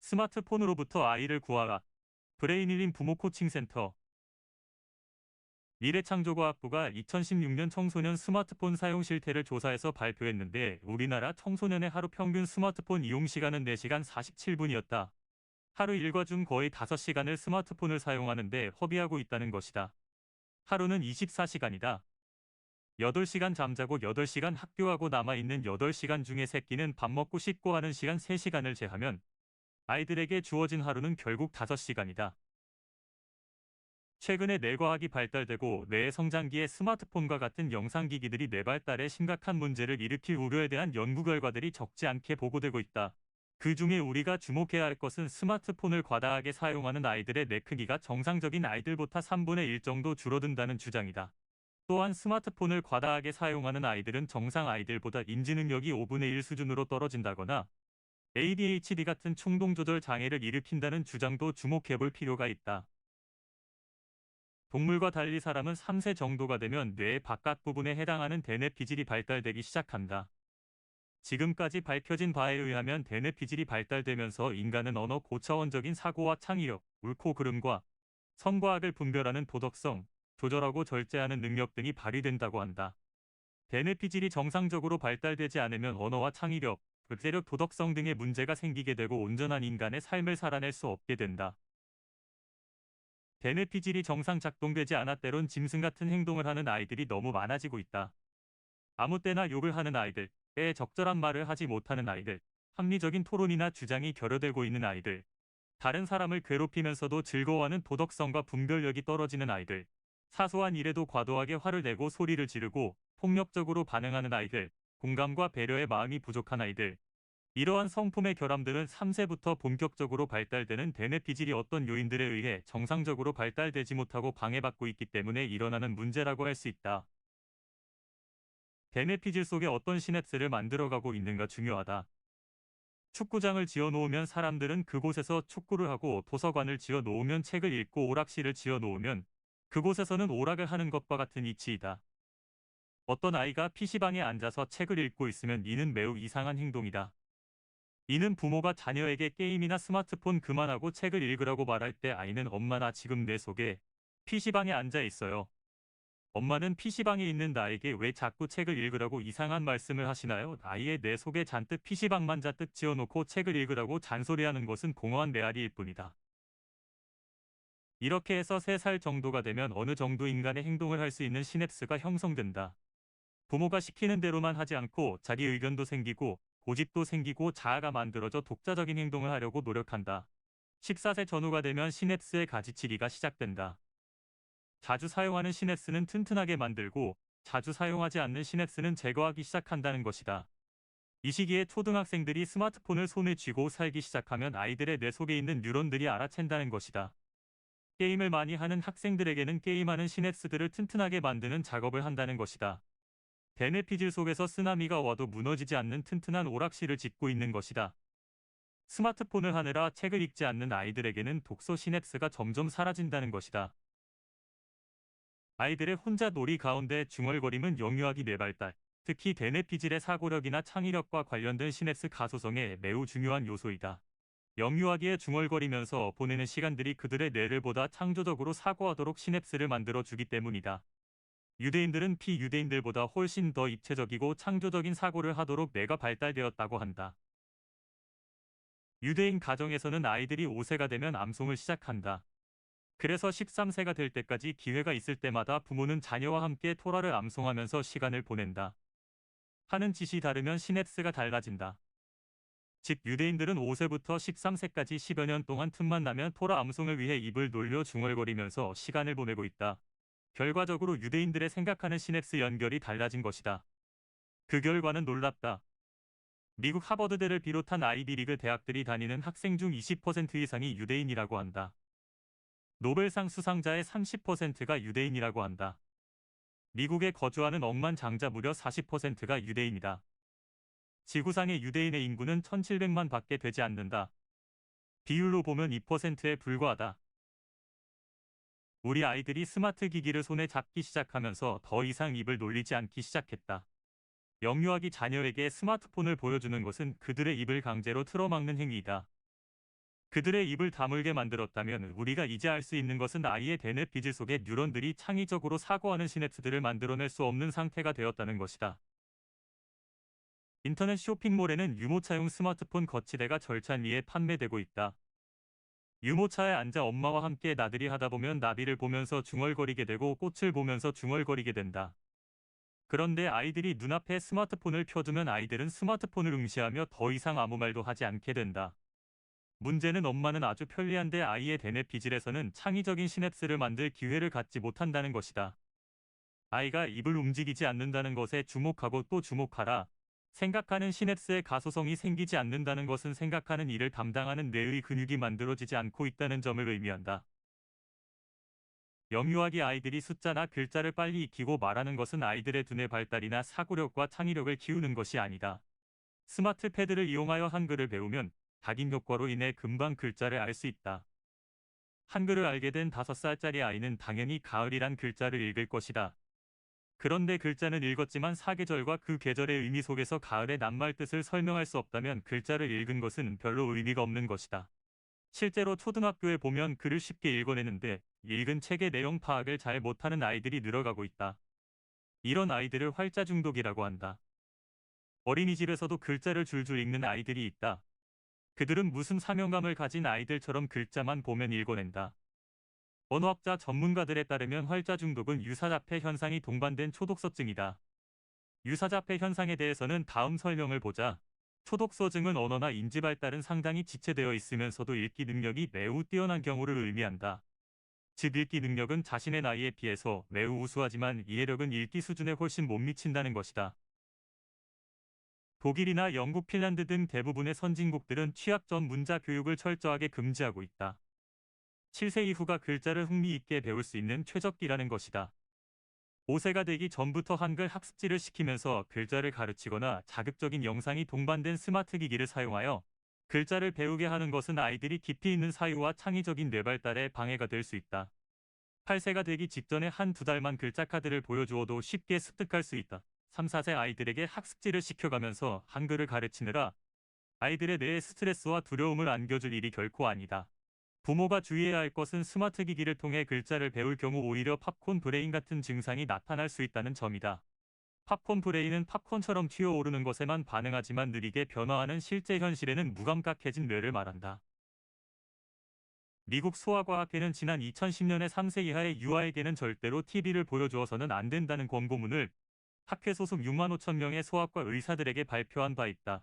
스마트폰으로부터 아이를 구하라. 브레인일린 부모 코칭 센터. 미래창조과학부가 2016년 청소년 스마트폰 사용 실태를 조사해서 발표했는데 우리나라 청소년의 하루 평균 스마트폰 이용 시간은 4시간 47분이었다. 하루 일과 중 거의 5시간을 스마트폰을 사용하는데 허비하고 있다는 것이다. 하루는 24시간이다. 8시간 잠자고 8시간 학교하고 남아있는 8시간 중에 새끼는 밥 먹고 씻고 하는 시간 3시간을 제하면 아이들에게 주어진 하루는 결국 5시간이다. 최근에 뇌과학이 발달되고 뇌의 성장기에 스마트폰과 같은 영상기기들이 뇌 발달에 심각한 문제를 일으킬 우려에 대한 연구 결과들이 적지 않게 보고되고 있다. 그 중에 우리가 주목해야 할 것은 스마트폰을 과다하게 사용하는 아이들의 뇌 크기가 정상적인 아이들보다 3분의 1 정도 줄어든다는 주장이다. 또한 스마트폰을 과다하게 사용하는 아이들은 정상 아이들보다 인지 능력이 5분의 1 수준으로 떨어진다거나 ADHD 같은 충동 조절 장애를 일으킨다는 주장도 주목해 볼 필요가 있다. 동물과 달리 사람은 3세 정도가 되면 뇌의 바깥 부분에 해당하는 대뇌 피질이 발달되기 시작한다. 지금까지 밝혀진 바에 의하면 대뇌 피질이 발달되면서 인간은 언어 고차원적인 사고와 창의력, 옳고 그름과 성과학을 분별하는 도덕성, 조절하고 절제하는 능력 등이 발휘된다고 한다. 대뇌 피질이 정상적으로 발달되지 않으면 언어와 창의력, 극제력 도덕성 등의 문제가 생기게 되고 온전한 인간의 삶을 살아낼 수 없게 된다. 대뇌 피질이 정상 작동되지 않아 때론 짐승 같은 행동을 하는 아이들이 너무 많아지고 있다. 아무 때나 욕을 하는 아이들, 때에 적절한 말을 하지 못하는 아이들, 합리적인 토론이나 주장이 결여되고 있는 아이들, 다른 사람을 괴롭히면서도 즐거워하는 도덕성과 분별력이 떨어지는 아이들, 사소한 일에도 과도하게 화를 내고 소리를 지르고 폭력적으로 반응하는 아이들, 공감과 배려의 마음이 부족한 아이들, 이러한 성품의 결함들은 3세부터 본격적으로 발달되는 대뇌 피질이 어떤 요인들에 의해 정상적으로 발달되지 못하고 방해받고 있기 때문에 일어나는 문제라고 할 수 있다. 대뇌 피질 속에 어떤 시냅스를 만들어가고 있는가 중요하다. 축구장을 지어 놓으면 사람들은 그곳에서 축구를 하고 도서관을 지어 놓으면 책을 읽고 오락실을 지어 놓으면 그곳에서는 오락을 하는 것과 같은 이치이다. 어떤 아이가 PC방에 앉아서 책을 읽고 있으면 이는 매우 이상한 행동이다. 이는 부모가 자녀에게 게임이나 스마트폰 그만하고 책을 읽으라고 말할 때 아이는 엄마나 지금 내 속에 PC방에 앉아 있어요. 엄마는 PC방에 있는 나에게 왜 자꾸 책을 읽으라고 이상한 말씀을 하시나요? 아이의 내 속에 잔뜩 PC방만 잔뜩 지어놓고 책을 읽으라고 잔소리하는 것은 공허한 메아리일 뿐이다. 이렇게 해서 3살 정도가 되면 어느 정도 인간의 행동을 할 수 있는 시냅스가 형성된다. 부모가 시키는 대로만 하지 않고 자기 의견도 생기고 고집도 생기고 자아가 만들어져 독자적인 행동을 하려고 노력한다. 14세 전후가 되면 시냅스의 가지치기가 시작된다. 자주 사용하는 시냅스는 튼튼하게 만들고 자주 사용하지 않는 시냅스는 제거하기 시작한다는 것이다. 이 시기에 초등학생들이 스마트폰을 손에 쥐고 살기 시작하면 아이들의 뇌 속에 있는 뉴런들이 알아챈다는 것이다. 게임을 많이 하는 학생들에게는 게임하는 시냅스들을 튼튼하게 만드는 작업을 한다는 것이다. 대뇌 피질 속에서 쓰나미가 와도 무너지지 않는 튼튼한 오락실을 짓고 있는 것이다. 스마트폰을 하느라 책을 읽지 않는 아이들에게는 독서 시냅스가 점점 사라진다는 것이다. 아이들의 혼자 놀이 가운데 중얼거림은 영유아기 뇌발달, 특히 대뇌 피질의 사고력이나 창의력과 관련된 시냅스 가소성에 매우 중요한 요소이다. 영유아기에 중얼거리면서 보내는 시간들이 그들의 뇌를 보다 창조적으로 사고하도록 시냅스를 만들어 주기 때문이다. 유대인들은 피유대인들보다 훨씬 더 입체적이고 창조적인 사고를 하도록 뇌가 발달되었다고 한다. 유대인 가정에서는 아이들이 5세가 되면 암송을 시작한다. 그래서 13세가 될 때까지 기회가 있을 때마다 부모는 자녀와 함께 토라를 암송하면서 시간을 보낸다. 하는 짓이 다르면 시냅스가 달라진다. 즉 유대인들은 5세부터 13세까지 10여 년 동안 틈만 나면 토라 암송을 위해 입을 놀려 중얼거리면서 시간을 보내고 있다. 결과적으로 유대인들의 생각하는 시냅스 연결이 달라진 것이다. 그 결과는 놀랍다. 미국 하버드대를 비롯한 아이비리그 대학들이 다니는 학생 중 20% 이상이 유대인이라고 한다. 노벨상 수상자의 30%가 유대인이라고 한다. 미국에 거주하는 억만 장자 무려 40%가 유대인이다. 지구상의 유대인의 인구는 1700만 밖에 되지 않는다. 비율로 보면 2%에 불과하다. 우리 아이들이 스마트 기기를 손에 잡기 시작하면서 더 이상 입을 놀리지 않기 시작했다. 영유아기 자녀에게 스마트폰을 보여주는 것은 그들의 입을 강제로 틀어막는 행위이다. 그들의 입을 다물게 만들었다면 우리가 이제 알 수 있는 것은 아이의 대뇌 비질 속에 뉴런들이 창의적으로 사고하는 시냅스들을 만들어낼 수 없는 상태가 되었다는 것이다. 인터넷 쇼핑몰에는 유모차용 스마트폰 거치대가 절찬 위에 판매되고 있다. 유모차에 앉아 엄마와 함께 나들이 하다 보면 나비를 보면서 중얼거리게 되고 꽃을 보면서 중얼거리게 된다. 그런데 아이들이 눈앞에 스마트폰을 켜두면 아이들은 스마트폰을 응시하며 더 이상 아무 말도 하지 않게 된다. 문제는 엄마는 아주 편리한데 아이의 대뇌 비질에서는 창의적인 시냅스를 만들 기회를 갖지 못한다는 것이다. 아이가 입을 움직이지 않는다는 것에 주목하고 또 주목하라. 생각하는 시냅스의 가소성이 생기지 않는다는 것은 생각하는 일을 담당하는 뇌의 근육이 만들어지지 않고 있다는 점을 의미한다. 영유아기 아이들이 숫자나 글자를 빨리 익히고 말하는 것은 아이들의 두뇌 발달이나 사고력과 창의력을 키우는 것이 아니다. 스마트 패드를 이용하여 한글을 배우면 각인 효과로 인해 금방 글자를 알 수 있다. 한글을 알게 된 5살짜리 아이는 당연히 가을이란 글자를 읽을 것이다. 그런데 글자는 읽었지만 사계절과 그 계절의 의미 속에서 가을의 낱말 뜻을 설명할 수 없다면 글자를 읽은 것은 별로 의미가 없는 것이다. 실제로 초등학교에 보면 글을 쉽게 읽어내는데 읽은 책의 내용 파악을 잘 못하는 아이들이 늘어가고 있다. 이런 아이들을 활자 중독이라고 한다. 어린이집에서도 글자를 줄줄 읽는 아이들이 있다. 그들은 무슨 사명감을 가진 아이들처럼 글자만 보면 읽어낸다. 언어학자 전문가들에 따르면 활자 중독은 유사자폐 현상이 동반된 초독서증이다. 유사자폐 현상에 대해서는 다음 설명을 보자. 초독서증은 언어나 인지 발달은 상당히 지체되어 있으면서도 읽기 능력이 매우 뛰어난 경우를 의미한다. 즉 읽기 능력은 자신의 나이에 비해서 매우 우수하지만 이해력은 읽기 수준에 훨씬 못 미친다는 것이다. 독일이나 영국, 핀란드 등 대부분의 선진국들은 취약 전 문자 교육을 철저하게 금지하고 있다. 7세 이후가 글자를 흥미있게 배울 수 있는 최적기라는 것이다. 5세가 되기 전부터 한글 학습지를 시키면서 글자를 가르치거나 자극적인 영상이 동반된 스마트 기기를 사용하여 글자를 배우게 하는 것은 아이들이 깊이 있는 사유와 창의적인 뇌발달에 방해가 될 수 있다. 8세가 되기 직전에 한 두 달만 글자 카드를 보여주어도 쉽게 습득할 수 있다. 3, 4세 아이들에게 학습지를 시켜가면서 한글을 가르치느라 아이들의 뇌에 스트레스와 두려움을 안겨줄 일이 결코 아니다. 부모가 주의해야 할 것은 스마트 기기를 통해 글자를 배울 경우 오히려 팝콘 브레인 같은 증상이 나타날 수 있다는 점이다. 팝콘 브레인은 팝콘처럼 튀어오르는 것에만 반응하지만 느리게 변화하는 실제 현실에는 무감각해진 뇌를 말한다. 미국 소아과학회는 지난 2010년에 3세 이하의 유아에게는 절대로 TV를 보여주어서는 안 된다는 권고문을 학회 소속 6만 5천 명의 소아과 의사들에게 발표한 바 있다.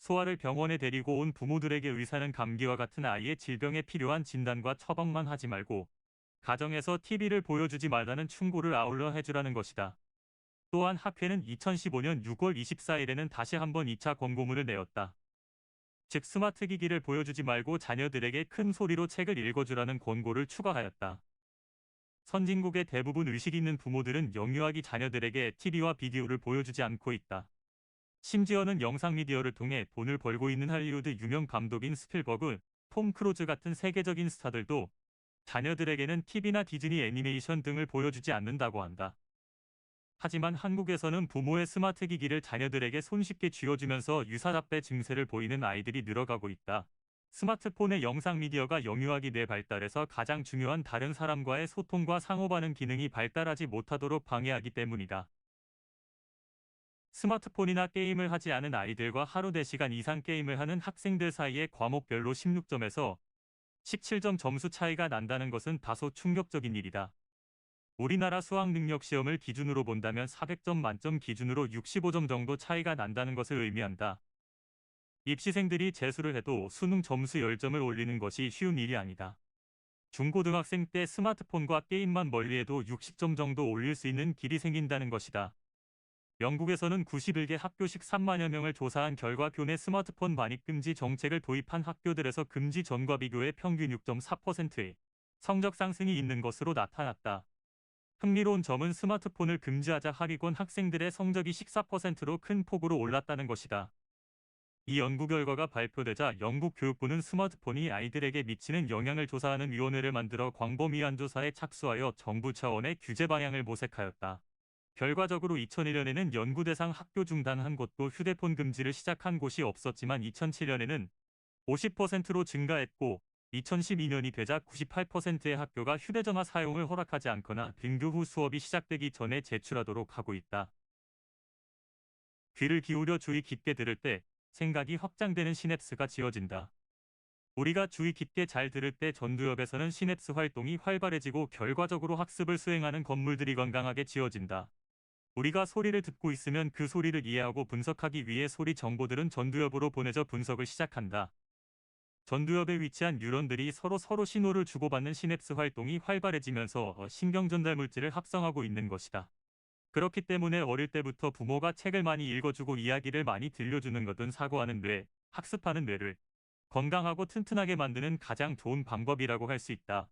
소아를 병원에 데리고 온 부모들에게 의사는 감기와 같은 아이의 질병에 필요한 진단과 처방만 하지 말고 가정에서 TV를 보여주지 말라는 충고를 아울러 해주라는 것이다. 또한 학회는 2015년 6월 24일에는 다시 한번 2차 권고문을 내었다. 즉 스마트 기기를 보여주지 말고 자녀들에게 큰 소리로 책을 읽어주라는 권고를 추가하였다. 선진국의 대부분 의식 있는 부모들은 영유아기 자녀들에게 TV와 비디오를 보여주지 않고 있다. 심지어는 영상 미디어를 통해 돈을 벌고 있는 할리우드 유명 감독인 스필버그, 톰 크루즈 같은 세계적인 스타들도 자녀들에게는 TV나 디즈니 애니메이션 등을 보여주지 않는다고 한다. 하지만 한국에서는 부모의 스마트 기기를 자녀들에게 손쉽게 쥐어주면서 유사잡배 증세를 보이는 아이들이 늘어가고 있다. 스마트폰의 영상 미디어가 영유아기 뇌 발달에서 가장 중요한 다른 사람과의 소통과 상호반응 기능이 발달하지 못하도록 방해하기 때문이다. 스마트폰이나 게임을 하지 않은 아이들과 하루 4시간 이상 게임을 하는 학생들 사이에 과목별로 16점에서 17점 점수 차이가 난다는 것은 다소 충격적인 일이다. 우리나라 수학 능력 시험을 기준으로 본다면 400점 만점 기준으로 65점 정도 차이가 난다는 것을 의미한다. 입시생들이 재수를 해도 수능 점수 10점을 올리는 것이 쉬운 일이 아니다. 중고등학생 때 스마트폰과 게임만 멀리해도 60점 정도 올릴 수 있는 길이 생긴다는 것이다. 영국에서는 91개 학교씩 3만여 명을 조사한 결과 교내 스마트폰 반입 금지 정책을 도입한 학교들에서 금지 전과 비교해 평균 6.4%의 성적 상승이 있는 것으로 나타났다. 흥미로운 점은 스마트폰을 금지하자 하위권 학생들의 성적이 14%로 큰 폭으로 올랐다는 것이다. 이 연구 결과가 발표되자 영국 교육부는 스마트폰이 아이들에게 미치는 영향을 조사하는 위원회를 만들어 광범위한 조사에 착수하여 정부 차원의 규제 방향을 모색하였다. 결과적으로 2001년에는 연구 대상 학교 중단한 곳도 휴대폰 금지를 시작한 곳이 없었지만 2007년에는 50%로 증가했고 2012년이 되자 98%의 학교가 휴대전화 사용을 허락하지 않거나 등교 후 수업이 시작되기 전에 제출하도록 하고 있다. 귀를 기울여 주의 깊게 들을 때 생각이 확장되는 시냅스가 지어진다. 우리가 주의 깊게 잘 들을 때 전두엽에서는 시냅스 활동이 활발해지고 결과적으로 학습을 수행하는 건물들이 건강하게 지어진다. 우리가 소리를 듣고 있으면 그 소리를 이해하고 분석하기 위해 소리 정보들은 전두엽으로 보내져 분석을 시작한다. 전두엽에 위치한 뉴런들이 서로 서로 신호를 주고받는 시냅스 활동이 활발해지면서 어, 신경 전달 물질을 합성하고 있는 것이다. 그렇기 때문에 어릴 때부터 부모가 책을 많이 읽어주고 이야기를 많이 들려주는 것은 사고하는 뇌, 학습하는 뇌를 건강하고 튼튼하게 만드는 가장 좋은 방법이라고 할 수 있다.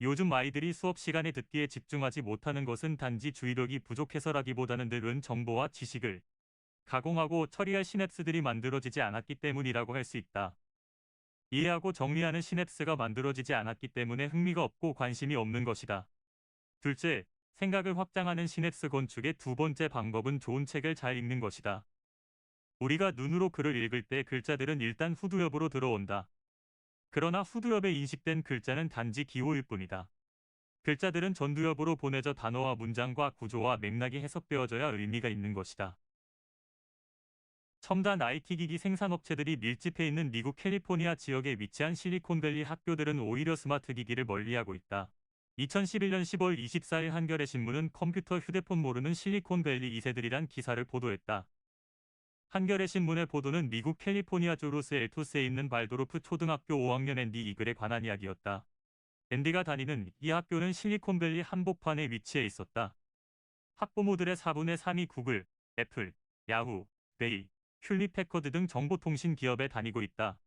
요즘 아이들이 수업 시간에 듣기에 집중하지 못하는 것은 단지 주의력이 부족해서라기보다는 늘은 정보와 지식을 가공하고 처리할 시냅스들이 만들어지지 않았기 때문이라고 할 수 있다. 이해하고 정리하는 시냅스가 만들어지지 않았기 때문에 흥미가 없고 관심이 없는 것이다. 둘째, 생각을 확장하는 시냅스 건축의 두 번째 방법은 좋은 책을 잘 읽는 것이다. 우리가 눈으로 글을 읽을 때 글자들은 일단 후두엽으로 들어온다. 그러나 후두엽에 인식된 글자는 단지 기호일 뿐이다. 글자들은 전두엽으로 보내져 단어와 문장과 구조와 맥락이 해석되어져야 의미가 있는 것이다. 첨단 IT 기기 생산업체들이 밀집해 있는 미국 캘리포니아 지역에 위치한 실리콘밸리 학교들은 오히려 스마트 기기를 멀리하고 있다. 2011년 10월 24일 한겨레 신문은 컴퓨터 휴대폰 모르는 실리콘밸리 2세들이란 기사를 보도했다. 한겨레 신문의 보도는 미국 캘리포니아주 로스 엘토스에 있는 발도르프 초등학교 5학년 앤디 이글에 관한 이야기였다. 앤디가 다니는 이 학교는 실리콘밸리 한복판에 위치해 있었다. 학부모들의 4분의 3이 구글, 애플, 야후, 베이, ���리패커드 등 정보통신 기업에 다니고 있다.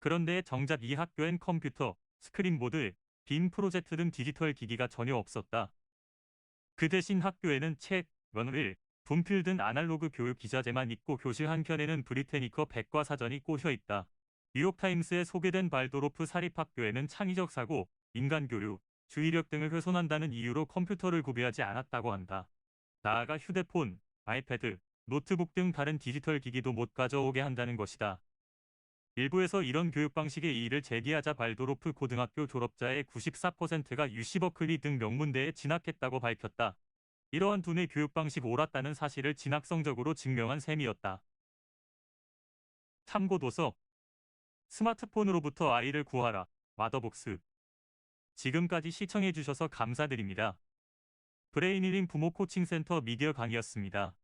그런데 정작 이 학교엔 컴퓨터, 스크린보드, 빔 프로젝트 등 디지털 기기가 전혀 없었다. 그 대신 학교에는 책, 원을, 등 아날로그 교육 기자재만 있고 교실 한켠에는 브리테니커 백과사전이 꽂혀 있다. 뉴욕타임스에 소개된 발도로프 사립학교에는 창의적 사고, 인간교류, 주의력 등을 훼손한다는 이유로 컴퓨터를 구비하지 않았다고 한다. 나아가 휴대폰, 아이패드, 노트북 등 다른 디지털 기기도 못 가져오게 한다는 것이다. 일부에서 이런 교육 방식의 이의를 제기하자 발도로프 고등학교 졸업자의 94%가 유시버클리 등 명문대에 진학했다고 밝혔다. 이러한 두뇌 교육 방식 옳았다는 사실을 진학성적으로 증명한 셈이었다. 참고 도서 스마트폰으로부터 아이를 구하라. 마더복스 지금까지 시청해주셔서 감사드립니다. 브레인힐링 부모 코칭센터 미디어 강의였습니다.